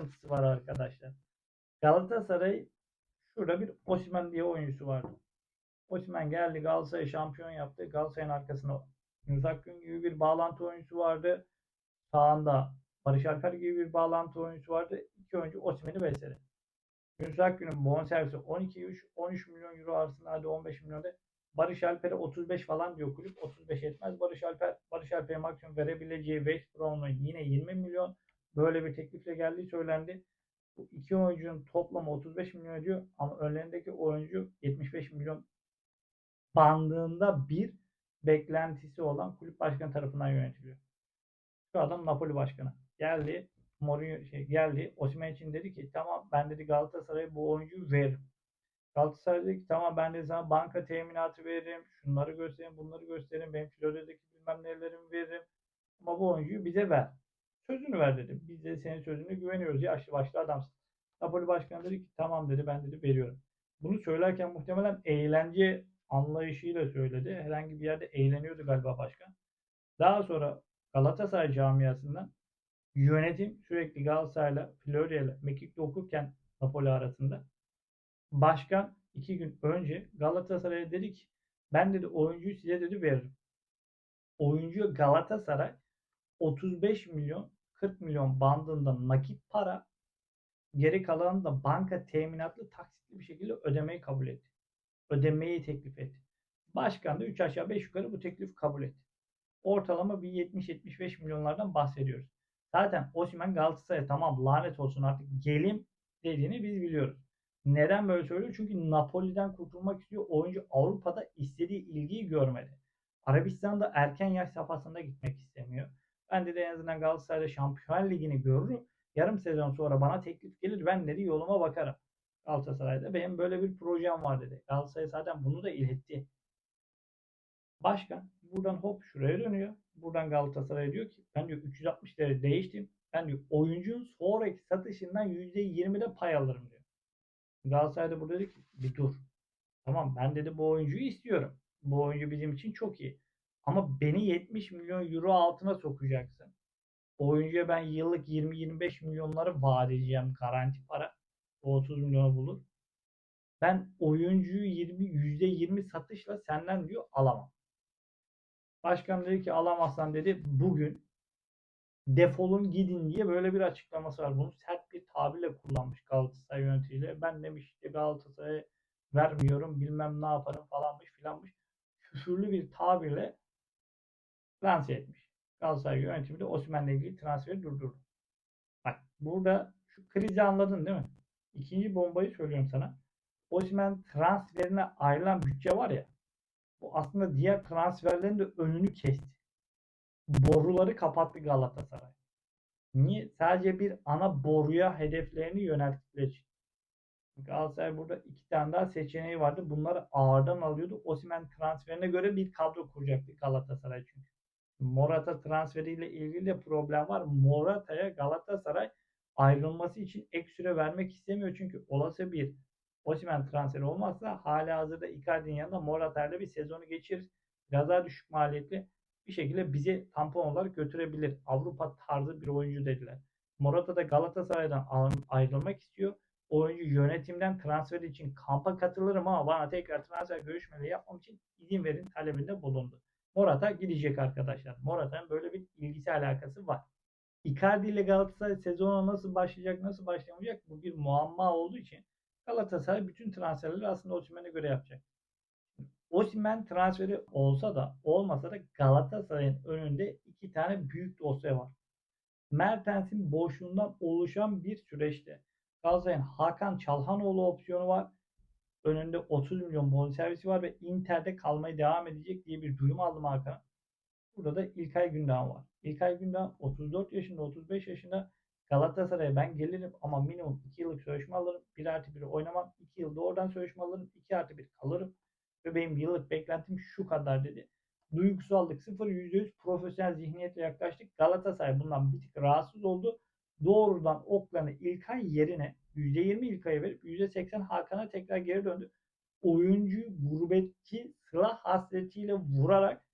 sıkıntısı var arkadaşlar. Galatasaray şurada bir Osimhen diye oyuncusu vardı. Osimhen geldi Galatasaray şampiyon yaptı. Galatasaray'ın arkasında Yunus Akgün gibi bir bağlantı oyuncusu vardı. Sağında Barış Alper gibi bir bağlantı oyuncusu vardı. İki oyuncu Osimhen'i besledi. Yunus Akgün'ün bonservisi 12 13 milyon euro arasında hadi 15 milyon de Barış Alper'e 35 falan diyor kulüp. 35 etmez. Barış Alper Barış Alper'e maksimum verebileceği West Brom'un yine 20 milyon böyle bir teklifle geldiği söylendi. Bu iki oyuncunun toplamı 35 milyon ediyor ama önlerindeki oyuncu 75 milyon bandığında bir beklentisi olan kulüp başkanı tarafından yönetiliyor. Şu adam Napoli başkanı. Geldi Mourinho şey geldi. Osimhen için dedi ki tamam ben dedi Galatasaray'a bu oyuncuyu veririm. Galatasaray dedi ki tamam ben de sana banka teminatı veririm. Şunları göstereyim, bunları göstereyim. Benim Florya'daki bilmem nelerimi veririm. Ama bu oyuncuyu bize ver. Sözünü ver dedi. Biz de senin sözüne güveniyoruz. Yaşlı başlı adamsın. Napoli başkanı dedi ki tamam dedi ben dedi veriyorum. Bunu söylerken muhtemelen eğlence anlayışıyla söyledi. Herhangi bir yerde eğleniyordu galiba başkan. Daha sonra Galatasaray camiasından yönetim sürekli Galatasaray'la, Florya'yla, Mekik'te okurken Napoli arasında başkan iki gün önce Galatasaray'a dedi ki ben dedi oyuncuyu size dedi veririm. Oyuncu Galatasaray 35 milyon 40 milyon bandında nakit para geri kalanını da banka teminatlı taksitli bir şekilde ödemeyi kabul etti. Ödemeyi teklif etti. Başkan da 3 aşağı 5 yukarı bu teklifi kabul etti. Ortalama bir 70-75 milyonlardan bahsediyoruz. Zaten Osimhen Galatasaray'a tamam lanet olsun artık gelim dediğini biz biliyoruz. Neden böyle söylüyor? Çünkü Napoli'den kurtulmak istiyor. Oyuncu Avrupa'da istediği ilgiyi görmedi. Arabistan'da erken yaş safhasında gitmek istemiyor. Ben de, de en azından Galatasaray'da Şampiyon Ligi'ni görürüm. Yarım sezon sonra bana teklif gelir. Ben dedi yoluma bakarım. Galatasaray'da benim böyle bir projem var dedi. Galatasaray zaten bunu da iletti. Başkan buradan hop şuraya dönüyor. Buradan Galatasaray diyor ki ben diyor 360 derece değiştim. Ben diyor oyuncunun sonraki satışından %20'de pay alırım diyor. Galatasaray da burada dedi ki bir dur. Tamam ben dedi bu oyuncuyu istiyorum. Bu oyuncu bizim için çok iyi. Ama beni 70 milyon euro altına sokacaksın. Oyuncuya ben yıllık 20-25 milyonları vaat edeceğim garanti para. O 30 milyonu bulur. Ben oyuncuyu 20 %20 satışla senden diyor alamam. Başkan dedi ki alamazsan dedi bugün defolun gidin diye böyle bir açıklaması var. Bunu sert bir tabirle kullanmış Galatasaray yöneticiyle. Ben demiş işte Galatasaray'a vermiyorum bilmem ne yaparım falanmış filanmış. Küfürlü bir tabirle lanse etmiş. Galatasaray yönetimi de Osimhen'le ilgili transferi durdurdu. Bak burada şu krizi anladın değil mi? İkinci bombayı söylüyorum sana. Osimhen transferine ayrılan bütçe var ya bu aslında diğer transferlerin de önünü kesti. Boruları kapattı Galatasaray. Niye? Sadece bir ana boruya hedeflerini yönelttikleri için. Galatasaray burada iki tane daha seçeneği vardı. Bunları ağırdan alıyordu. Osimhen transferine göre bir kadro kuracaktı Galatasaray çünkü. Morata transferiyle ilgili de problem var. Morata'ya Galatasaray ayrılması için ek süre vermek istemiyor. Çünkü olası bir Osimhen transferi olmazsa hala hazırda Icardi'nin yanında Morata'yla bir sezonu geçirir. Biraz daha düşük maliyetli bir şekilde bizi tampon olarak götürebilir. Avrupa tarzı bir oyuncu dediler. Morata da Galatasaray'dan ayrılmak istiyor. Oyuncu yönetimden transfer için kampa katılırım ama bana tekrar transfer görüşmeleri yapmam için izin verin talebinde bulundu. Morata gidecek arkadaşlar. Morata'nın böyle bir ilgisi alakası var. Icardi ile Galatasaray sezona nasıl başlayacak, nasıl başlamayacak bu bir muamma olduğu için Galatasaray bütün transferleri aslında Osimhen'e göre yapacak. Osimhen transferi olsa da olmasa da Galatasaray'ın önünde iki tane büyük dosya var. Mertens'in boşluğundan oluşan bir süreçte Galatasaray'ın Hakan Çalhanoğlu opsiyonu var. Önünde 30 milyon bonservisi var ve Inter'de kalmaya devam edecek diye bir duyum aldım Hakan. Burada da İlkay Gündoğan var. İlkay Gündoğan 34 yaşında, 35 yaşında Galatasaray'a ben gelirim ama minimum 2 yıllık sözleşme alırım. 1 artı 1 oynamam. 2 yılda oradan sözleşme alırım. 2 artı 1 kalırım. Ve benim yıllık beklentim şu kadar dedi. Duygusallık sıfır %100 profesyonel zihniyetle yaklaştık. Galatasaray bundan bir tık rahatsız oldu. Doğrudan oklarını İlkay yerine %20 İlkay'a verip %80 Hakan'a tekrar geri döndü. Oyuncuyu gurbetçi sıla hasretiyle vurarak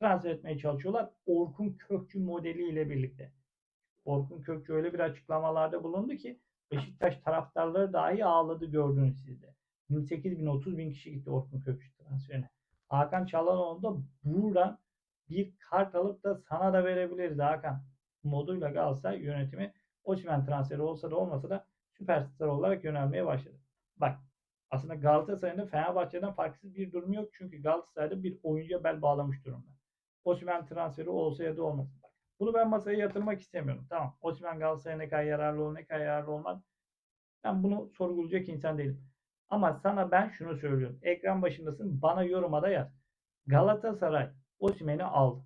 transfer etmeye çalışıyorlar. Orkun Kökçü modeliyle birlikte. Orkun Kökçü öyle bir açıklamalarda bulundu ki Beşiktaş taraftarları dahi ağladı gördünüz siz de. 28 bin 30 bin kişi gitti Orkun Kökçü transferine. Hakan Çalhanoğlu da buradan bir kart alıp da sana da verebiliriz Hakan moduyla Galatasaray yönetimi Osimhen transferi olsa da olmasa da süperstar olarak yönelmeye başladı. Bak aslında Galatasaray'ın Fenerbahçe'den farksız bir durumu yok. Çünkü Galatasaray'da bir oyuncuya bel bağlamış durumda. Osimhen transferi olsa ya da olmasın. Bak, bunu ben masaya yatırmak istemiyorum. Tamam. Osimhen Galatasaray'a ne kadar yararlı olur, ne kadar yararlı olmaz. Ben bunu sorgulayacak insan değilim. Ama sana ben şunu söylüyorum. Ekran başındasın. Bana yoruma da yaz. Galatasaray Osimhen'i aldı.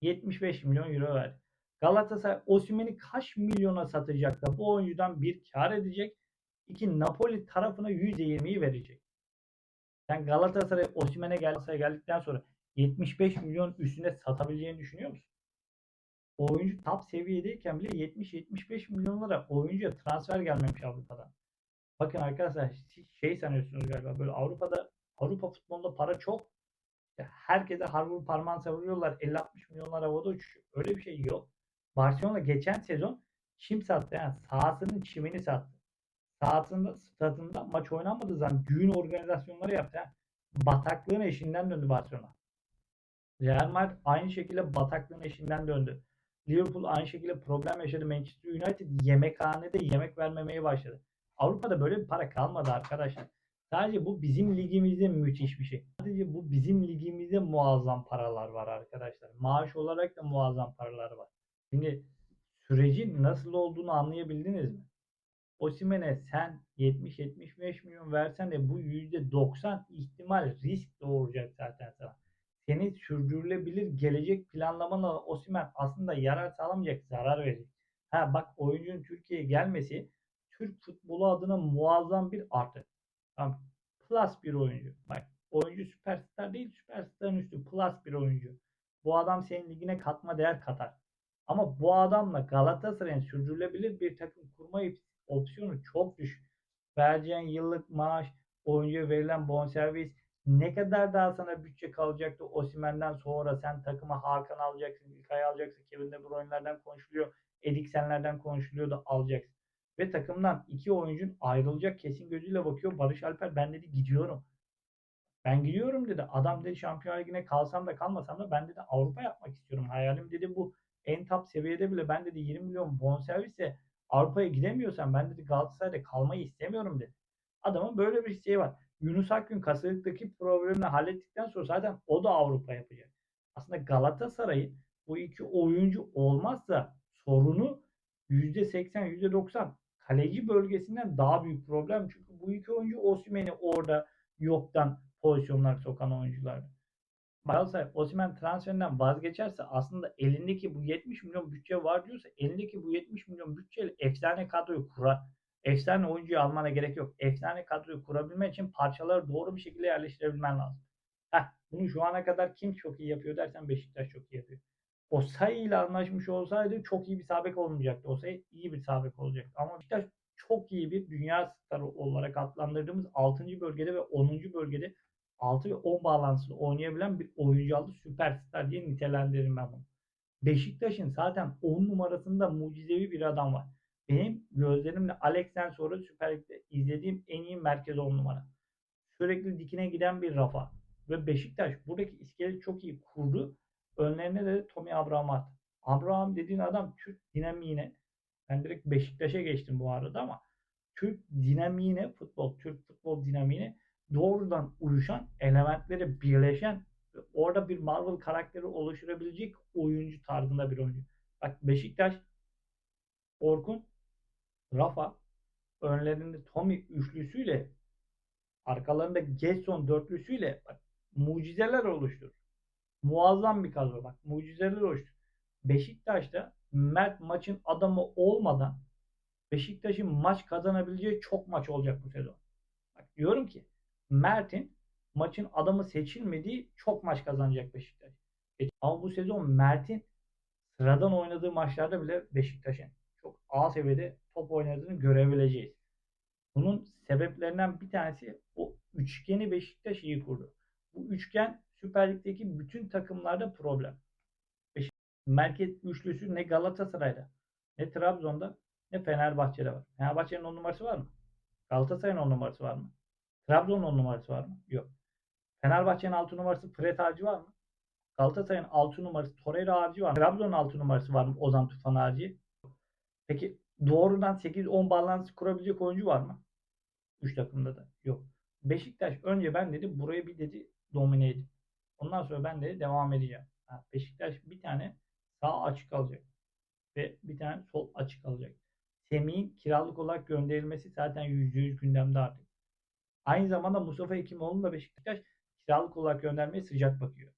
75 milyon euro verdi. Galatasaray Osimhen'i kaç milyona satacak da bu oyuncudan bir kar edecek. İki Napoli tarafına %20'yi verecek. Sen Galatasaray Osimhen'e Galatasaray'a geldikten sonra 75 milyon üstüne satabileceğini düşünüyor musun? Oyuncu top seviyedeyken bile 70-75 milyon lira oyuncuya transfer gelmemiş Avrupa'dan. Bakın arkadaşlar şey sanıyorsunuz galiba böyle Avrupa'da Avrupa futbolunda para çok. Herkese harvur parmağını savuruyorlar. 50-60 milyonlar havada uçuşuyor. Öyle bir şey yok. Barcelona geçen sezon çim sattı. Yani sahasının çimini sattı. Sahasında, stadında maç oynanmadığı zaman düğün organizasyonları yaptı. Yani bataklığın eşinden döndü Barcelona. Real Madrid aynı şekilde bataklığın eşinden döndü. Liverpool aynı şekilde problem yaşadı. Manchester United yemekhanede yemek vermemeye başladı. Avrupa'da böyle bir para kalmadı arkadaşlar. Sadece bu bizim ligimizde müthiş bir şey. Sadece bu bizim ligimizde muazzam paralar var arkadaşlar. Maaş olarak da muazzam paralar var. Şimdi sürecin nasıl olduğunu anlayabildiniz mi? Osimhen'e sen 70-75 milyon versen de bu %90 ihtimal risk doğuracak zaten sana. Senin sürdürülebilir gelecek planlamana Osimhen aslında yarar sağlamayacak, zarar verecek. Ha bak oyuncunun Türkiye'ye gelmesi Türk futbolu adına muazzam bir artı. Tamam. Plus bir oyuncu. Bak oyuncu süperstar değil süperstarın üstü plus bir oyuncu. Bu adam senin ligine katma değer katar. Ama bu adamla Galatasaray'ın sürdürülebilir bir takım kurma opsiyonu çok düşük. Vereceğin yıllık maaş, oyuncuya verilen bonservis ne kadar daha sana bütçe kalacaktı Osimhen'den sonra sen takıma Hakan alacaksın, İlkay alacaksın, Kevin De Bruyne'lerden konuşuluyor, Eriksen'lerden konuşuluyor da alacaksın. Ve takımdan iki oyuncun ayrılacak kesin gözüyle bakıyor. Barış Alper ben dedi gidiyorum. Ben gidiyorum dedi. Adam dedi Şampiyon Ligi'ne kalsam da kalmasam da ben dedi Avrupa yapmak istiyorum. Hayalim dedi bu en top seviyede bile ben dedi 20 milyon bonservisle Avrupa'ya gidemiyorsam ben dedi Galatasaray'da kalmayı istemiyorum dedi. Adamın böyle bir isteği var. Yunus Akgün kasılıktaki problemini hallettikten sonra zaten o da Avrupa yapacak. Aslında Galatasaray'ın bu iki oyuncu olmazsa sorunu %80, %90 kaleci bölgesinden daha büyük problem. Çünkü bu iki oyuncu Osimhen'i orada yoktan pozisyonlar sokan oyuncular. Galatasaray Osimhen transferinden vazgeçerse aslında elindeki bu 70 milyon bütçe var diyorsa elindeki bu 70 milyon bütçeyle efsane kadroyu kurar. Efsane oyuncuyu almana gerek yok. Efsane kadroyu kurabilmen için parçaları doğru bir şekilde yerleştirebilmen lazım. Heh, bunu şu ana kadar kim çok iyi yapıyor dersen Beşiktaş çok iyi yapıyor. O sayı ile anlaşmış olsaydı çok iyi bir sabek olmayacaktı. O sayı iyi bir sabek olacaktı. Ama Beşiktaş çok iyi bir dünya starı olarak adlandırdığımız 6. bölgede ve 10. bölgede 6 ve 10 bağlantısını oynayabilen bir oyuncu aldı. Süperstar diye nitelendiririm ben bunu. Beşiktaş'ın zaten 10 numarasında mucizevi bir adam var. Benim gözlerimle Alex'ten sonra Süper Lig'de izlediğim en iyi merkez 10 numara. Sürekli dikine giden bir Rafa. Ve Beşiktaş buradaki iskelet çok iyi kurdu. Önlerine de Tommy Abraham attı. Abraham dediğin adam Türk dinamiğine ben direkt Beşiktaş'a geçtim bu arada ama Türk dinamiğine futbol, Türk futbol dinamiğine doğrudan uyuşan, elementleri birleşen orada bir Marvel karakteri oluşturabilecek oyuncu tarzında bir oyuncu. Bak Beşiktaş, Orkun, Rafa önlerinde Tommy üçlüsüyle arkalarında Getson dörtlüsüyle bak, mucizeler oluşturur. Muazzam bir kadro bak. Mucizeler oluşturur. Beşiktaş'ta Mert maçın adamı olmadan Beşiktaş'ın maç kazanabileceği çok maç olacak bu sezon. Bak diyorum ki Mert'in maçın adamı seçilmediği çok maç kazanacak Beşiktaş. E, ama bu sezon Mert'in sıradan oynadığı maçlarda bile Beşiktaş'ın çok A seviyede top oynadığını görebileceğiz. Bunun sebeplerinden bir tanesi o üçgeni Beşiktaş iyi kurdu. Bu üçgen Süper Lig'deki bütün takımlarda problem. Merkez üçlüsü ne Galatasaray'da Ne Trabzon'da ne Fenerbahçe'de var. Fenerbahçe'nin 10 numarası var mı? Galatasaray'ın 10 numarası var mı? Trabzon'un 10 numarası var mı? Yok. Fenerbahçe'nin 6 numarası Fred Harcı var mı? Galatasaray'ın 6 numarası Torreira Harcı var mı? Trabzon'un 6 numarası var mı? Ozan Tufan Harcı. Peki doğrudan 8-10 bağlantısı kurabilecek oyuncu var mı? 3 takımda da yok. Beşiktaş önce ben dedi burayı bir dedi domine edin. Ondan sonra ben de devam edeceğim. Beşiktaş bir tane sağ açık alacak. Ve bir tane sol açık alacak. Semih'in kiralık olarak gönderilmesi zaten %100 gündemde artık. Aynı zamanda Mustafa Hekimoğlu'nu da Beşiktaş kiralık olarak göndermeye sıcak bakıyor.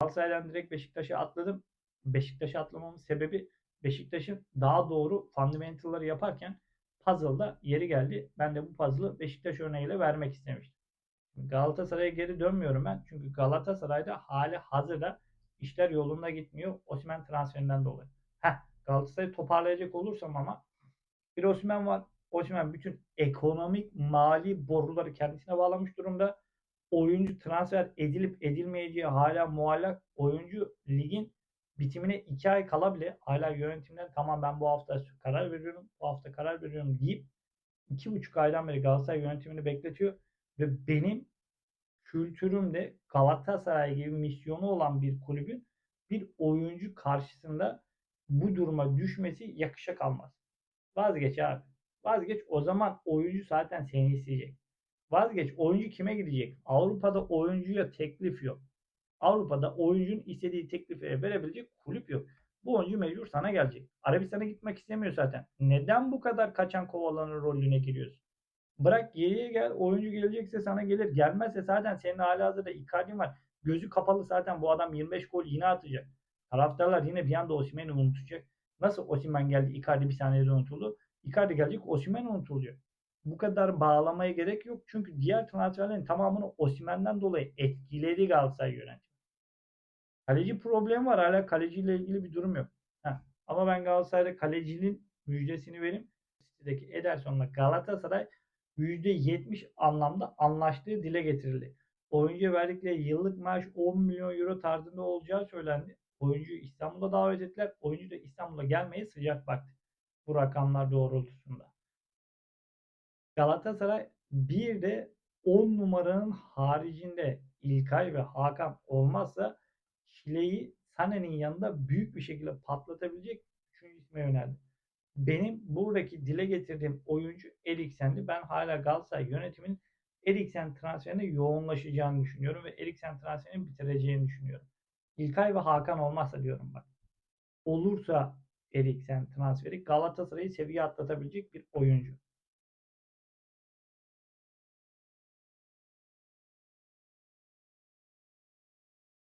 Galatasaray'dan direkt Beşiktaş'a atladım. Beşiktaş'a atlamamın sebebi Beşiktaş'ın daha doğru fundamental'ları yaparken puzzle'da yeri geldi. Ben de bu puzzle'ı Beşiktaş örneğiyle vermek istemiştim. Galatasaray'a geri dönmüyorum ben. Çünkü Galatasaray'da hali hazırda işler yolunda gitmiyor. Osimhen transferinden dolayı. Heh, Galatasaray'ı toparlayacak olursam ama bir Osimhen var. Osimhen bütün ekonomik mali boruları kendisine bağlamış durumda. Oyuncu transfer edilip edilmeyeceği hala muallak. Oyuncu ligin bitimine 2 ay kala bile hala yönetimden tamam ben bu hafta karar veriyorum, bu hafta karar veriyorum deyip 2,5 aydan beri Galatasaray yönetimini bekletiyor ve benim kültürümde Galatasaray gibi misyonu olan bir kulübün bir oyuncu karşısında bu duruma düşmesi yakışa kalmaz. Vazgeç abi. Vazgeç o zaman oyuncu zaten seni isteyecek. Vazgeç oyuncu kime gidecek? Avrupa'da oyuncuya teklif yok. Avrupa'da oyuncunun istediği teklifi verebilecek kulüp yok. Bu oyuncu mecbur sana gelecek. Arabistan'a gitmek istemiyor zaten. Neden bu kadar kaçan kovalanır rolüne giriyorsun? Bırak geriye gel. Oyuncu gelecekse sana gelir. Gelmezse zaten senin hala hazırda Icardi var. Gözü kapalı zaten bu adam 25 gol yine atacak. Taraftarlar yine bir anda Osimhen'i unutacak. Nasıl Osimhen geldi Icardi bir saniyede unutuldu. Icardi gelecek Osimhen unutulacak. Bu kadar bağlamaya gerek yok. Çünkü diğer transferlerin tamamını Osimhen'den dolayı etkiledi Galatasaray yönetimi. Kaleci problemi var. Hala kaleciyle ilgili bir durum yok. Heh. Ama ben Galatasaray'da kalecinin müjdesini vereyim. Sitedeki Ederson'la Galatasaray %70 anlamda anlaştığı dile getirildi. Oyuncuya verdikleri yıllık maaş 10 milyon euro tarzında olacağı söylendi. Oyuncuyu İstanbul'a davet ettiler. Oyuncu da İstanbul'a gelmeye sıcak baktı. Bu rakamlar doğrultusunda. Galatasaray bir de 10 numaranın haricinde İlkay ve Hakan olmazsa Şile'yi Sané'nin yanında büyük bir şekilde patlatabilecek 3. isme yöneldi. Benim buradaki dile getirdiğim oyuncu Eriksen'di. Ben hala Galatasaray yönetiminin Eriksen transferine yoğunlaşacağını düşünüyorum ve Eriksen transferini bitireceğini düşünüyorum. İlkay ve Hakan olmazsa diyorum bak. Olursa Eriksen transferi Galatasaray'ı seviye atlatabilecek bir oyuncu.